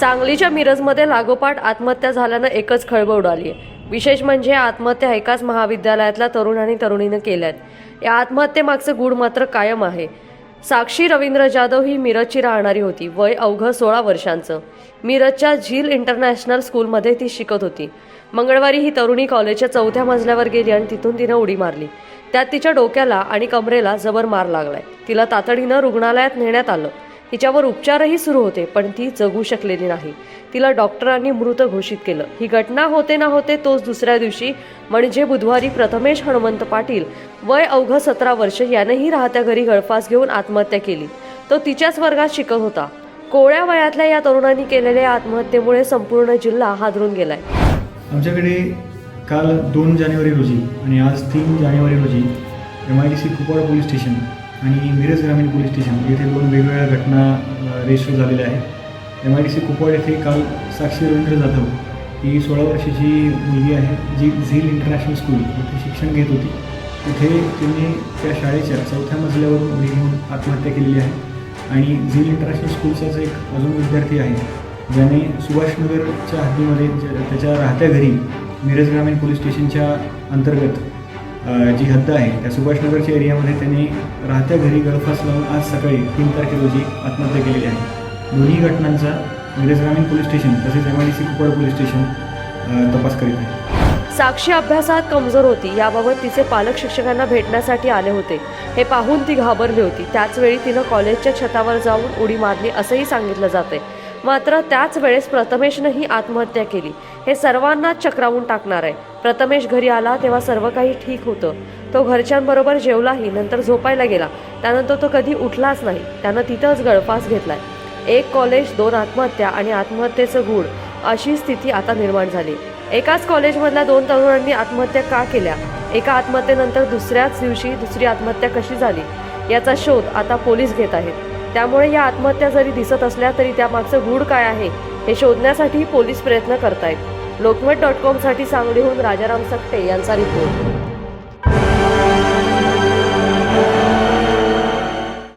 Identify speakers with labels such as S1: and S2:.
S1: सांगलीच्या मिरजमध्ये लागोपाठ आत्महत्या झाल्यानं एकच खळबळ उडाली आहे. विशेष म्हणजे आत्महत्या एकाच महाविद्यालयातल्या तरुण आणि तरुणीनं केल्यात. या आत्महत्येमागचं गूढ मात्र कायम आहे. साक्षी रवींद्र जाधव ही मिरजची राहणारी होती. वय अवघं सोळा वर्षांचं. मिरजच्या झील इंटरनॅशनल स्कूलमध्ये ती शिकत होती. मंगळवारी ही तरुणी कॉलेजच्या चौथ्या मजल्यावर गेली आणि तिथून तिनं उडी मारली. त्यात तिच्या डोक्याला आणि कमरेला जबर मार लागलाय. तिला तातडीनं रुग्णालयात नेण्यात आलं. तिच्यावर उपचारही सुरू होते पण ती जगू शकलेली नाही. तिला डॉक्टरांनी मृत घोषित केलं. ही घटना होते ना होते तोच दुसऱ्या दिवशी म्हणजे बुधवारी प्रथमेश हनुमंत पाटील वय अवघं सतरा वर्ष यानेही राहत्या घरी गळफास घेऊन आत्महत्या केली. तो तिच्याच वर्गात शिकत होता. कोळ्या वयातल्या या तरुणांनी केलेल्या आत्महत्येमुळे संपूर्ण जिल्हा हादरून गेलाय.
S2: आमच्याकडे काल दोन जानेवारी रोजी आणि आज तीन जानेवारी रोजी M I D C Kupwada police station आणि मिरज ग्रामीण पोलीस स्टेशन येथे दोन वेगवेगळ्या घटना अ, रजिस्टर झालेल्या आहेत. M I D C Kupwad येथे काल साक्षी रवींद्र जाधव ही सोळा वर्षाची मुलगी आहे जी झील इंटरनॅशनल स्कूल येथे शिक्षण घेत होती. तिथे तिने त्या शाळेच्या चौथ्या मजल्यावरून उडी घेऊन आत्महत्या केलेली आहे. आणि झील इंटरनॅशनल स्कूलचाच एक अजून विद्यार्थी आहे ज्याने सुभाषनगरच्या हद्दीमध्ये त्याच्या राहत्या घरी मिरज ग्रामीण पोलीस स्टेशनच्या अंतर्गत जी हद्द आहे त्या सुभाषनगरच्या एरियामध्ये त्यांनी राहत्या घरी गळफास लावून आज सकाळी तीन तारखे रोजी आत्महत्या केलेली आहे. दोन्ही घटनांचा मिरज ग्रामीण पोलीस स्टेशन तसेच M I D C Kupwad police station तपास करीत आहे.
S1: साक्षी अभ्यासात कमजोर होती याबाबत तिचे पालक शिक्षकांना भेटण्यासाठी आले होते. हे पाहून ती घाबरली होती. त्याचवेळी तिनं कॉलेजच्या छतावर जाऊन उडी मारली असंही सांगितलं जाते मात्र त्याच वेळेस प्रथमेशनंही आत्महत्या केली. हे सर्वांनाच चक्रावून टाकणार आहे. प्रथमेश घरी आला तेव्हा सर्व काही ठीक होतं. तो घरच्यांबरोबर जेवलाही नंतर झोपायला गेला. त्यानंतर तो कधी उठलाच नाही. त्यानं तिथंच गळफास घेतलाय. एक कॉलेज दोन आत्महत्या आणि आत्महत्येचं गूढ अशी स्थिती आता निर्माण झाली. एकाच कॉलेजमधल्या दोन तरुणांनी आत्महत्या का केल्या? एका आत्महत्येनंतर दुसऱ्याच दिवशी दुसरी आत्महत्या कशी झाली? याचा शोध आता पोलीस घेत आहेत. त्यामुळे या आत्महत्या जरी दिसत असल्या तरी त्यामागचं गूढ काय आहे? हे शोधण्यासाठी पोलीस प्रयत्न करतायत. लोकमत डॉट कॉमसाठी सांगलीहून राजाराम सकटे यांचा रिपोर्ट.